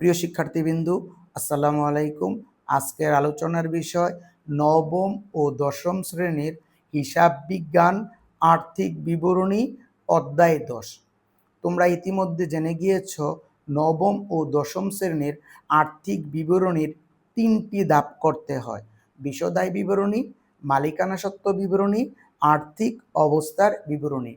প্রিয় শিক্ষার্থীবৃন্দু, আসসালামু আলাইকুম। আজকের আলোচনার বিষয় নবম ও দশম শ্রেণির হিসাব বিজ্ঞান আর্থিক বিবরণী অধ্যায় দশ। তোমরা ইতিমধ্যে জেনে গিয়েছ, নবম ও দশম শ্রেণির আর্থিক বিবরণীর তিনটি ধাপ করতে হয়। বিশদায় বিবরণী মালিকানা সত্ত্ব বিবরণী, আর্থিক অবস্থার বিবরণী।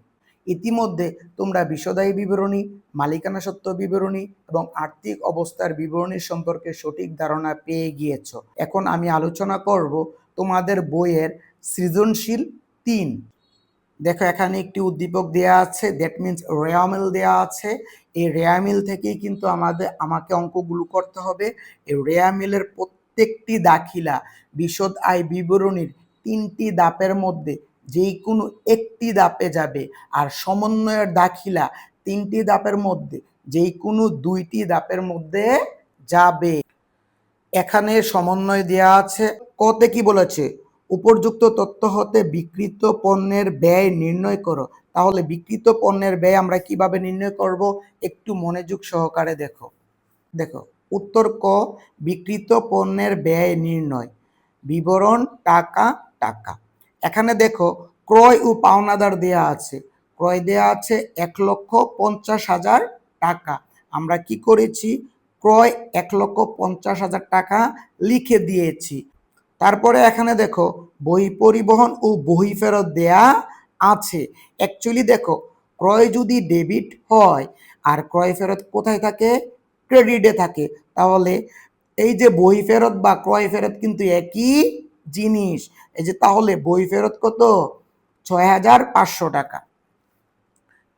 ইতিমধ্যে তোমরা বিশদায়ী বিবরণী, মালিকানা সত্ত্ব বিবরণী এবং আর্থিক অবস্থার বিবরণী সম্পর্কে সঠিক ধারণা পেয়ে গিয়েছ। এখন আমি আলোচনা করব তোমাদের বইয়ের সৃজনশীল তিন। দেখো, এখানে একটি উদ্দীপক দেয়া আছে দ্যাট মিনস রেয়ামিল দেয়া আছে। এই রেয়ামিল থেকেই কিন্তু আমাদের, আমাকে অঙ্কগুলো করতে হবে। এই রেয়ামিলের প্রত্যেকটি দাখিলা বিশদ আয় বিবরণীর তিনটি দাপের মধ্যে যেই কোনো একটি দাপে যাবে। আর সমন্বয়ের দাখিলা তিনটি দাপের মধ্যে যেই কোনো দুইটি দাপের মধ্যে যাবে। এখানে সমন্বয় দেওয়া আছে। কতে কি বলেছে? উপযুক্ত তথ্য হতে বিকৃত পণ্যের ব্যয় নির্ণয় করো। তাহলে বিকৃত পণ্যের ব্যয় আমরা কীভাবে নির্ণয় করব? একটু মনোযোগ সহকারে দেখো। দেখো, উত্তর ক, বিকৃত পণ্যের ব্যয় নির্ণয়। বিবরণ, টাকা টাকা। এখানে দেখো ক্রয় ও পাওনাদার দেয়া আছে। ক্রয় দেয়া আছে এক লক্ষ পঞ্চাশ হাজার টাকা। আমরা কি করেছি? ক্রয় এক লক্ষ পঞ্চাশ হাজার টাকা লিখে দিয়েছি। তারপরে এখানে দেখো বই পরিবহন ও বই ফেরত দেয়া আছে। অ্যাকচুয়ালি দেখো, ক্রয় যদি ডেবিট হয় আর ক্রয় ফেরত কোথায় থাকে? ক্রেডিটে থাকে। তাহলে এই যে বই ফেরত বা ক্রয় ফেরত কিন্তু একই জিনিস। এই যে তাহলে বই ফেরত কত? ছয় হাজার পাঁচশো টাকা।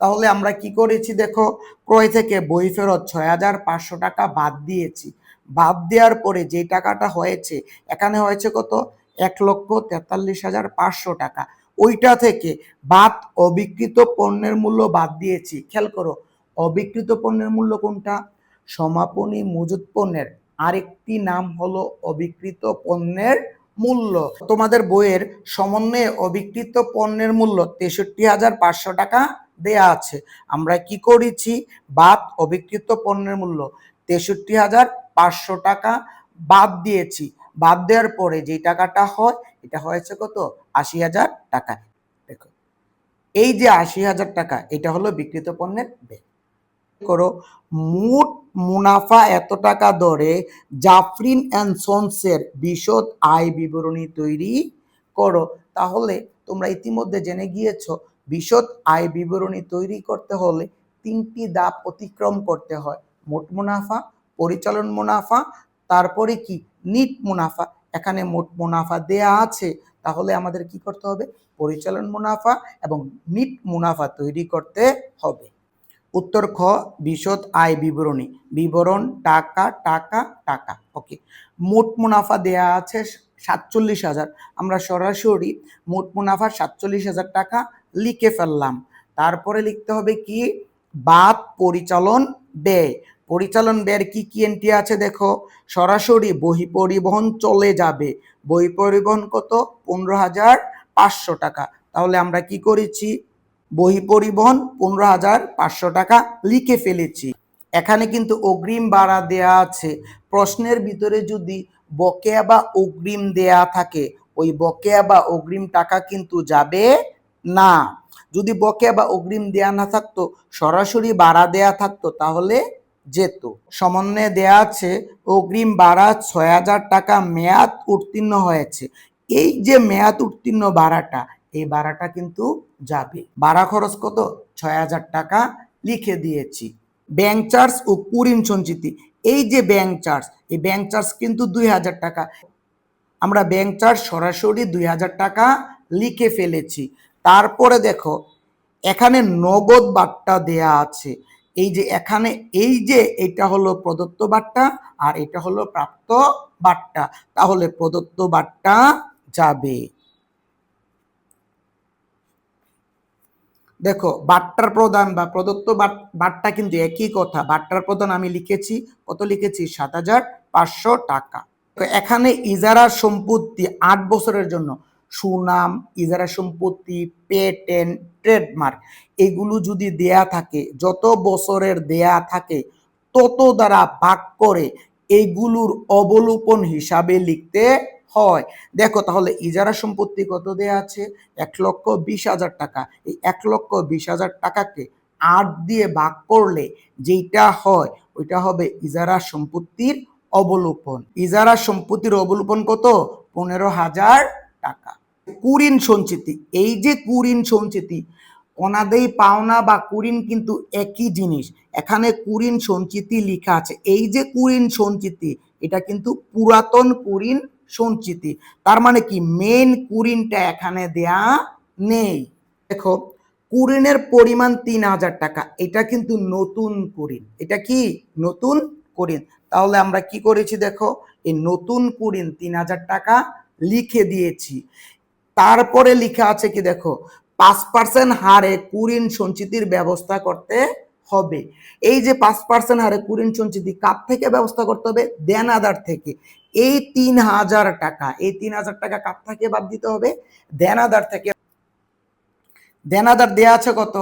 তাহলে আমরা কি করেছি দেখো? ক্রয় থেকে বই ফেরত ছয় হাজার পাঁচশো টাকা বাদ দিয়েছি। বাদ দেওয়ার পরে যে টাকাটা হয়েছে, এখানে হয়েছে কত? এক লক্ষ তেতাল্লিশ হাজার পাঁচশো টাকা। ওইটা থেকে বাদ অবিকৃত পণ্যের মূল্য বাদ দিয়েছি। খেয়াল করো, অবিকৃত পণ্যের মূল্য কোনটা? সমাপনী মজুত পণ্যের। আরেকটি নাম হলো অবিকৃত পণ্যের মূল্য। তোমাদের বইয়ের সমন্বয়ে অবিকৃত পণ্যের মূল্য তেষট্টি হাজার পাঁচশো টাকা দেয়া আছে। আমরা কি করেছি? বাদ, অবিকৃত পণ্যের মূল্য তেষট্টি হাজার পাঁচশো টাকা বাদ দিয়েছি। বাদ দেওয়ার পরে যে টাকাটা হয়, এটা হয়েছে কত? আশি হাজার টাকা। দেখো, এই যে আশি হাজার টাকা, এটা হলো বিকৃত পণ্যের ব্যয়। করো। মোট মুনাফা এত টাকা দরে জাফরিন অ্যান্ড সন্সের বিশদ আয় বিবরণী তৈরি করো। তাহলে তোমরা ইতিমধ্যে জেনে গিয়েছ, বিশদ আয় বিবরণী তৈরি করতে হলে তিনটি ধাপ অতিক্রম করতে হয়। মোট মুনাফা, পরিচালন মুনাফা, তারপরে কি? নিট মুনাফা। এখানে মোট মুনাফা দেয়া আছে। তাহলে আমাদের কি করতে হবে? পরিচালন মুনাফা এবং নিট মুনাফা তৈরি করতে হবে। উত্তর খ, বিশদ আয় বিবরণী। বিবরণ, টাকা টাকা টাকা। ওকে মোট মুনাফা দেয়া আছে সাতচল্লিশ হাজার। আমরা সরাসরি মোট মুনাফা সাতচল্লিশ হাজার টাকা লিখে ফেললাম। তারপরে লিখতে হবে কি? বাদ পরিচালন ব্যয়। পরিচালন ব্যয়ের কি কি এন্ট্রি আছে দেখো? সরাসরি বহি পরিবহন চলে যাবে। বই পরিবহন কত? পনেরো হাজার পাঁচশো টাকা। তাহলে আমরা কি করেছি? বহি পরিবহন পনেরো হাজার পাঁচশো টাকা লিখে ফেলেছি। এখানে কিন্তু অগ্রিম ভাড়া দেয়া আছে। প্রশ্নের ভিতরে যদি বকেয়া বা অগ্রিম দেয়া থাকে, ওই বকেয়া বা অগ্রিম টাকা কিন্তু যাবে না। যদি বকেয়া বা অগ্রিম দেয়া না থাকতো, সরাসরি ভাড়া দেয়া থাকতো, তাহলে যেত। সমন্বয়ে দেয়া আছে, অগ্রিম ভাড়া ছয় হাজার টাকা মেয়াদ উত্তীর্ণ হয়েছে। এই যে মেয়াদ উত্তীর্ণ ভাড়াটা এই ভাড়াটা কিন্তু যাবে। ভাড়া খরচ কত? ছয় হাজার টাকা লিখে দিয়েছি। ব্যাংক চার্জ ও কুরিন সঞ্চিতি। এই যে ব্যাংক চার্জ এই ব্যাংক চার্জ কিন্তু দুই হাজার টাকা। আমরা ব্যাংক চার্জ সরাসরি দুই হাজার টাকা লিখে ফেলেছি। তারপরে দেখো, এখানে নগদ বাট্টা দেয়া আছে। এই যে এখানে, এই যে এটা হলো প্রদত্ত বাট্টা আর এটা হলো প্রাপ্ত বাট্টা তাহলে প্রদত্ত বাট্টা যাবে। দেখো, বাট্টার প্রদান বা প্রদত্ত বাট্টা কিন্তু একই কথা। বাট্টার প্রদান আমি লিখেছি, কত লিখেছি? সাত হাজার পাঁচশো টাকা। এখানে ইজারা সম্পত্তি আট বছরের জন্য। সুনাম, ইজারা সম্পত্তি, পেটেন্ট, ট্রেডমার্ক, এগুলো যদি দেয়া থাকে, যত বছরের দেয়া থাকে, তত দ্বারা ভাগ করে এগুলোর অবলোপন হিসাবে লিখতে হয়। দেখো তাহলে ইজারা সম্পত্তি কত দেয়া আছে? এক লক্ষ বিশ হাজার টাকা। এই এক লক্ষ বিশ হাজার টাকাকে আট দিয়ে ভাগ করলে যেটা হয়, ওইটা হবে ইজারা সম্পত্তির অবলোপন। ইজারা সম্পত্তির অবলোপন কত? পনেরো হাজার টাকা। কুরিন সঞ্চিতি। এই যে কুরিন সঞ্চিতি, অনাদেই পাওনা বা কুরিন কিন্তু একই জিনিস। এখানে কুরিন সঞ্চিতি লেখা আছে। এই যে কুরিন সঞ্চিতি, এটা কিন্তু পুরাতন কুরিন সঞ্চিতি তার মানে কি? মেন কুরিনটা এখানে দেয়া নেই। দেখো, কুরিনের পরিমাণ তিন হাজার টাকা। এটা কিন্তু নতুন কুরিন। এটা কি? নতুন কুরিন। তাহলে আমরা কি করেছি দেখো? এই নতুন কুরিন তিন হাজার টাকা লিখে দিয়েছি। তারপরে লেখা আছে কি দেখো? পাঁচ পার্সেন্ট হারে কুরিন সঞ্চিতির ব্যবস্থা করতে হবে। এই যে পাঁচ পার্সেন্ট হারে কুরিন সঞ্চিতি কার থেকে ব্যবস্থা করতে হবে দেনাদার থেকে। এই তিন হাজার টাকা, এই তিন হাজার টাকা কার থেকে বাদ দিতে হবে দেনাদার থেকে। দেনাদার দেওয়া আছে কত?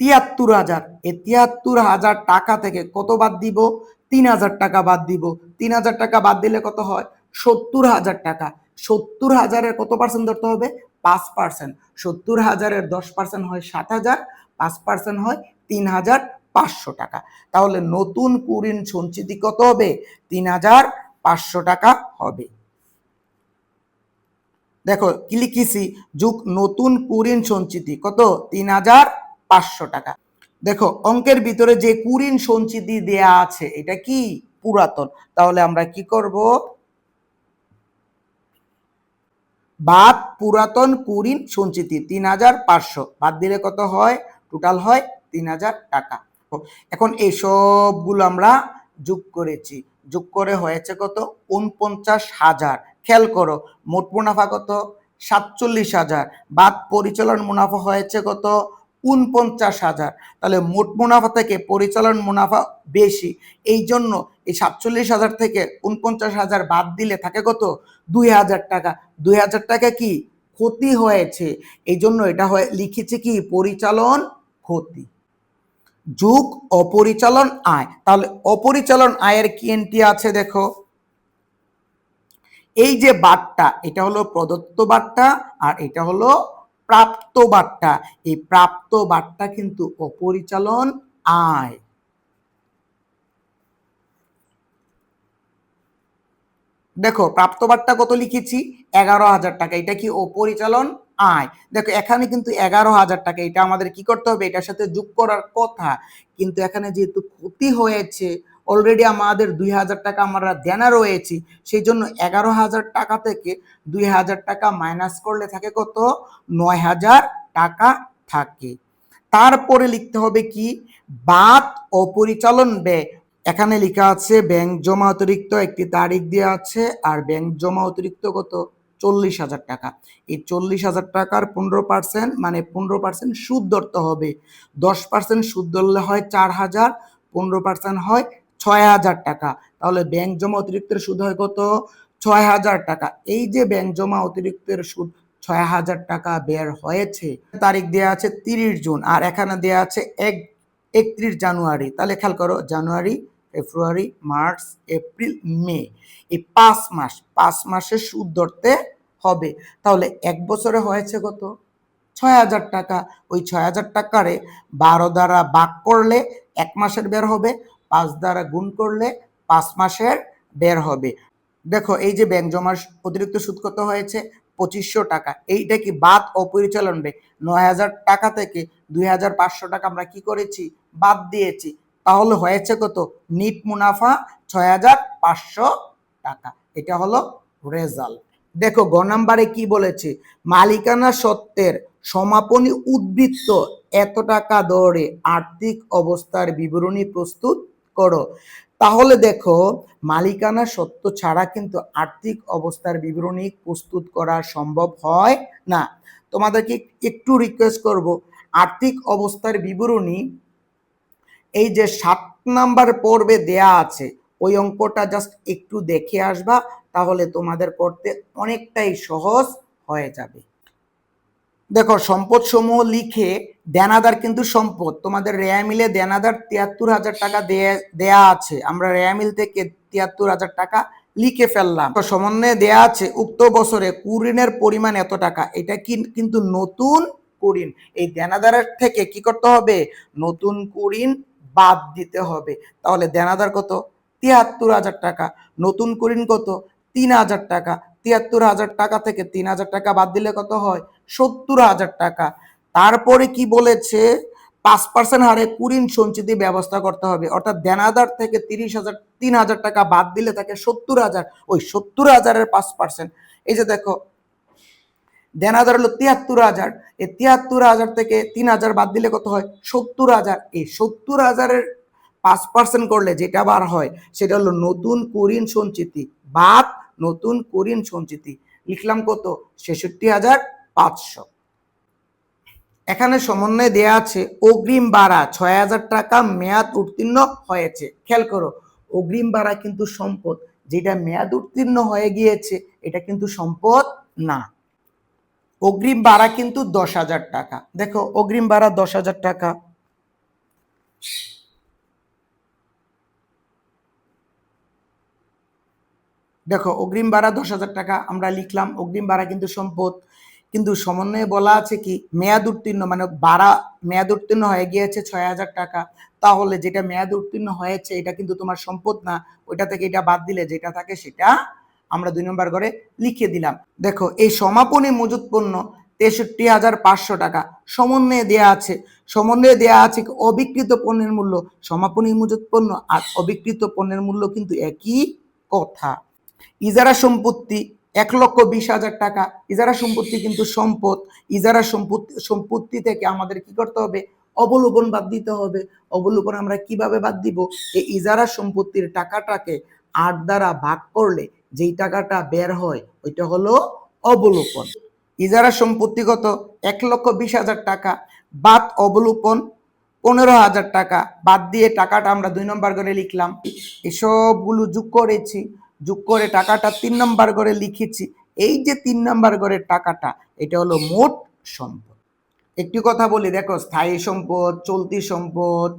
তিয়াত্তর হাজার। এই তিয়াত্তর হাজার টাকা থেকে কত বাদ দিব? তিন হাজার টাকা বাদ দিব। তিন হাজার টাকা বাদ দিলে কত হয়? সত্তর হাজার টাকা। সত্তর হাজারের কত পার্সেন্ট ধরতে হবে? পাঁচ পার্সেন্ট সত্তর হাজারের দশ পার্সেন্ট হয় সাত হাজার, পাঁচ পার্সেন্ট হয় তিন হাজার পাঁচশো টাকা। তাহলে নতুন কুরিন সঞ্চিতি কত হবে? তিন হাজার পাঁচশো টাকা হবে। দেখো, কি লিখিছি? যুগ নতুন কুরিন সঞ্চিতি কত? তিন হাজার পাঁচশো টাকা। দেখো, অঙ্কের ভিতরে যে কুরিন সঞ্চিতি দেয়া আছে, এটা কি? পুরাতন। তাহলে আমরা কি করব? বাদ পুরাতন কুরিন সঞ্চিতি তিন হাজার পাঁচশো। বাদ দিলে কত হয়? টোটাল হয় তিন হাজার টাকা। এখন এই সবগুলো আমরা যোগ করেছি। যোগ করে হয়েছে কত? উনপঞ্চাশ হাজার। খেয়াল করো, মোট মুনাফা কত? সাতচল্লিশ হাজার। বাদ পরিচালন মুনাফা হয়েছে কত? উনপঞ্চাশ হাজার। তাহলে মোট মুনাফা থেকে পরিচালন মুনাফা বেশি। এই জন্য এই সাতচল্লিশ হাজার থেকে উনপঞ্চাশ হাজার বাদ দিলে থাকে কত? দুই হাজার টাকা। দুই হাজার টাকা কি? ক্ষতি হয়েছে। এই জন্য এটা হয়, লিখেছে কি? পরিচালন ক্ষতি। যুগ অপরিচালন আয়। তাহলে অপরিচালন আয়ের কি এন্ট্রি আছে দেখো? এই যে বাট্টা এটা হলো প্রদত্ত বাট্টা আর এটা হলো প্রাপ্ত বাট্টা এই প্রাপ্ত বাট্টা কিন্তু অপরিচালন আয়। দেখো, প্রাপ্ত বাট্টা কত লিখেছি? এগারো হাজার টাকা। এটা কি অপরিচালন আয়। দেখো, এখানে কিন্তু এগারো হাজার টাকা, এটা আমাদের কি করতে হবে? এটার সাথে যোগ করার কথা। কিন্তু এখানে যেহেতু ক্ষতি হয়েছে অলরেডি আমাদের দুই হাজার টাকা আমরা দেনা রয়েছি, সেই জন্য এগারো হাজার টাকা থেকে দুই হাজার টাকা মাইনাস করলে থাকে কত? নয় হাজার টাকা থাকে। তারপরে লিখতে হবে কি? বাদ অপরিচালন ব্যয়। এখানে লেখা আছে, ব্যাংক জমা অতিরিক্ত একটি তারিখ দেওয়া আছে, আর ব্যাংক জমা অতিরিক্ত কত? চল্লিশ হাজার টাকা। এই চল্লিশ হাজার টাকার পনেরো পার্সেন্ট মানে পনেরো পার্সেন্ট সুদ ধরতে হবে। দশ পার্সেন্ট সুদ ধরলে হয় চার হাজার, পনেরো পার্সেন্ট হয় ছয় হাজার টাকা। তাহলে ব্যাংক জমা অতিরিক্তের সুদ হয় কত? ছয় হাজার টাকা। এই যে ব্যাংক জমা অতিরিক্তের সুদ ছয় হাজার টাকা বের হয়েছে, তারিখ দেওয়া আছে তিরিশ জুন। আর এখানে দেওয়া আছে এক, একত্রিশ জানুয়ারি। তাহলে খেয়াল করো, জানুয়ারি ফেব্রুয়ারি, মার্চ, এপ্রিল, মে এই পাঁচ মাস, পাঁচ মাসের সুদ ধরতে হবে। তাহলে এক বছরে হয়েছে কত? ছয় হাজার টাকা। ওই ছয় হাজার টাকারে বারো দ্বারা বাক করলে এক মাসের বের হবে, পাঁচ দ্বারা গুণ করলে পাঁচ মাসের বের হবে। দেখো, এই যে ব্যাংক জমার অতিরিক্ত সুদ কত হয়েছে? পঁচিশশো টাকা। এইটা কি বাদ অপরিচালন ব্যয় নয় হাজার টাকা থেকে দুই হাজার পাঁচশো টাকা আমরা কি করেছি? বাদ দিয়েছি। তাহলে হয়েছে কত? নিট মুনাফা ছয় হাজার পাঁচশো টাকা। এটা হলো রেজাল্ট দেখো, গ নাম্বারে কি বলেছে? মালিকানা সত্ত্বের সমাপনী উদ্বৃত্ত এত টাকা দরে আর্থিক অবস্থার বিবরণী প্রস্তুত করো। তাহলে দেখো, মালিকানা সত্ত্ব ছাড়া কিন্তু আর্থিক অবস্থার বিবরণী প্রস্তুত করা সম্ভব হয় না। তোমাদেরকে একটু রিকোয়েস্ট করব। আর্থিক অবস্থার বিবরণী এই যে সাত নাম্বার পর্বে দেয়া আছে, ওই অঙ্কটা জাস্ট একটু দেখে আসবা, তাহলে তোমাদের করতে অনেকটাই সহজ হয়ে যাবে। দেখো সম্পদ সমূহ লিখে দেনাদার কিন্তু সম্পদ। তোমাদের রেয়া মিলে দেনাদার তিয়াত্তর হাজার টাকা দেয়া আছে। আমরা রেয়া মিল থেকে তিয়াত্তর হাজার টাকা লিখে ফেললাম। তো সমন্বয়ে দেয়া আছে, উক্ত বছরে কুরিনের পরিমাণ এত টাকা। এটা কিন্তু নতুন কুরিন। এই দেনাদারের থেকে কি করতে হবে? নতুন কুরিন বাদ দিতে হবে। তাহলে দেনাদার কত? তিয়াত্তর হাজার টাকা। নতুন করিন কত? তিন হাজার টাকা। তিয়াত্তর হাজার টাকা থেকে তিন হাজার টাকা বাদ দিলে কত হয়? সত্তর হাজার টাকা। তারপরে কি বলেছে? পাঁচ পার্সেন্ট হারে কুড়িন সঞ্চিতি ব্যবস্থা করতে হবে। অর্থাৎ দেনাদার থেকে তিরিশ হাজার, তিন হাজার টাকা বাদ দিলে তাকে সত্তর হাজার। ওই সত্তর হাজারের পাঁচ পার্সেন্ট এই যে দেখো দেনাদার হলো তিয়াত্তর হাজার। এই তিয়াত্তর হাজার থেকে তিন হাজার বাদ দিলে কত হয়? সত্তর হাজার। এই সত্তর হাজারের পাঁচ পার্সেন্ট করলে যেটা বার হয়, সেটা হলো নতুন কুরিন সঞ্চিতি। বাদ নতুন কুরিন সঞ্চিতি। লিখলাম কত? ছেষট্টি হাজার পাঁচশো। এখানে সমন্বয় দেয়া আছে, অগ্রিম বাড়া ছয় হাজার টাকা মেয়াদ উত্তীর্ণ হয়েছে। খেয়াল করো, অগ্রিম বাড়া কিন্তু সম্পদ। যেটা মেয়াদ উত্তীর্ণ হয়ে গিয়েছে, এটা কিন্তু সম্পদ না। অগ্রিম বাড়া কিন্তু দশ হাজার টাকা। দেখো, অগ্রিম বাড়া দশ হাজার টাকা। দেখো, অগ্রিম ভাড়া দশ হাজার টাকা আমরা লিখলাম। অগ্রিম ভাড়া কিন্তু সম্পদ। কিন্তু সমন্বয়ে বলা আছে কি, মেয়াদ উত্তীর্ণ মানে বাড়া মেয়াদ উত্তীর্ণ হয়ে গিয়েছে ছয় হাজার টাকা। তাহলে যেটা মেয়াদ উত্তীর্ণ হয়েছে, এটা কিন্তু তোমার সম্পদ না। ওইটা থেকে এটা বাদ দিলে যেটা থাকে সেটা আমরা দুই নম্বর করে লিখে দিলাম। দেখো, এই সমাপনী মজুত পণ্য তেষট্টি হাজার পাঁচশো টাকা। সমন্বয়ে দেয়া আছে। সমন্বয়ে দেয়া আছে অবিকৃত পণ্যের মূল্য। সমাপনী মজুত পণ্য আর অবিকৃত পণ্যের মূল্য কিন্তু একই কথা। ইজারা সম্পত্তি এক লক্ষ বিশ হাজার টাকা। ইজারা সম্পত্তি কিন্তু সম্পদ। ইজারা সম্পত্তি সম্পত্তি থেকে আমাদের কি করতে হবে? অবলোবন বাদ দিতে হবে। অবলোবন আমরা কীভাবে বাদ দিব? এই ইজারা সম্পত্তির টাকাটাকে আট দ্বারা ভাগ করলে যেই টাকাটা বের হয়, ওইটা হলো অবলোপন ইজারা সম্পত্তিগত এক লক্ষ বিশ হাজার টাকা। বাদ অবলোপন পনেরো হাজার টাকা। বাদ দিয়ে টাকাটা আমরা দুই নম্বর করে লিখলাম। এসবগুলো যোগ করেছি। যোগ করে টাকাটা তিন নম্বর করে লিখেছি। এই যে তিন নম্বর করে টাকাটা, এটা হলো মোট সম্পদ। একটি কথা বলি, দেখো, স্থায়ী সম্পদ, চলতি সম্পদ,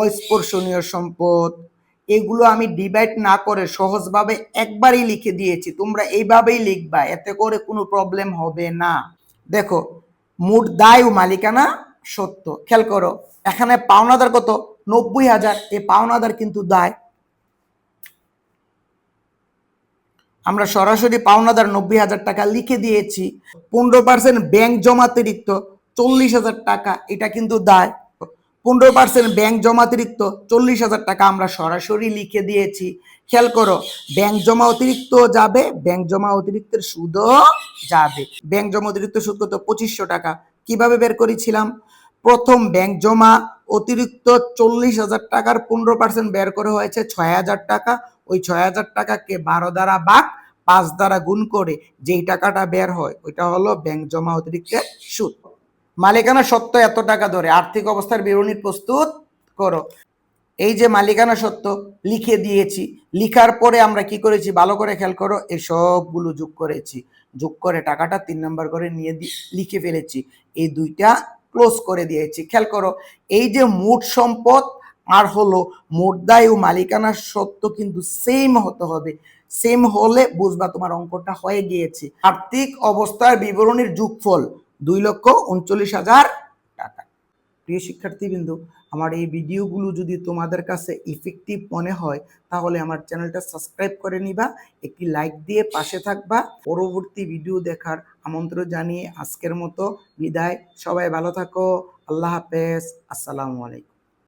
অস্পর্শনীয় সম্পদ এগুলো আমি ডিভাইড না করে সহজভাবে একবারই লিখে দিয়েছি। তোমরা এইভাবেই লিখবা, এতে করে কোনো প্রবলেম হবে না। দেখো, মোট দায় ও মালিকানা সত্য। খেয়াল করো, এখানে পাওনাদার কত? নব্বই হাজার। এই পাওনাদার কিন্তু দায়। আমরা সরাসরি পাওনাদার নব্বই হাজার টাকা লিখে দিয়েছি। পনেরো পার্সেন্ট ব্যাংক জমাতিরিক্ত চল্লিশ হাজার টাকা, এটা কিন্তু দায়। পনেরো পার্সেন্ট ব্যাংক জমাতিরিক্ত চল্লিশ হাজার টাকা আমরা সরাসরি লিখে দিয়েছি। খেয়াল করো ব্যাংক জমা অতিরিক্ত যাবে ব্যাংক জমা অতিরিক্তের সুদও যাবে। ব্যাংক জমা অতিরিক্ত সুদ কত? পঁচিশশো টাকা। কীভাবে বের করেছিলাম? প্রথম ব্যাংক জমা অতিরিক্ত চল্লিশ হাজার টাকার পনেরো পার্সেন্ট বের করে হয়েছে ছয় হাজার টাকা। ওই ছয় হাজার টাকাকে বারো দ্বারা বাঘ পাঁচ দ্বারা গুণ করে যেই টাকাটা বের হয়, ওইটা হলো ব্যাংক জমা অতিরিক্তের সুদ। মালিকানা সত্ত্ব এত টাকা ধরে। আর্থিক অবস্থার বিবরণী প্রস্তুত করো। এই যে মালিকানা সত্ত্ব লিখে দিয়েছি, লিখার পরে আমরা কি করেছি? ভালো করে খেয়াল করো, এই সবগুলো যোগ করেছি। যোগ করে টাকাটা তিন নাম্বার করে নিয়ে লিখে ফেলেছি। এই দুইটা ক্লোজ করে দিয়েছি। খেয়াল করো, এই যে মোট সম্পদ আর হলো মোদ্দায় ও মালিকানার সত্য কিন্তু সেম হতে হবে। সেম হলে বুঝবা তোমার অঙ্কটা হয়ে গিয়েছে। আর্থিক অবস্থার বিবরণীর যুগফল দুই লক্ষ উনচল্লিশ হাজার টাকা। প্রিয় শিক্ষার্থীবৃন্দ, আমার এই ভিডিওগুলো যদি তোমাদের কাছে ইফেক্টিভ মনে হয়, তাহলে আমার চ্যানেলটা সাবস্ক্রাইব করে নিবা, একটি লাইক দিয়ে পাশে থাকবা। পরবর্তী ভিডিও দেখার আমন্ত্রণ জানিয়ে আজকের মতো বিদায়। সবাই ভালো থাকো। আল্লাহ হাফেজ। আসসালামু আলাইকুম।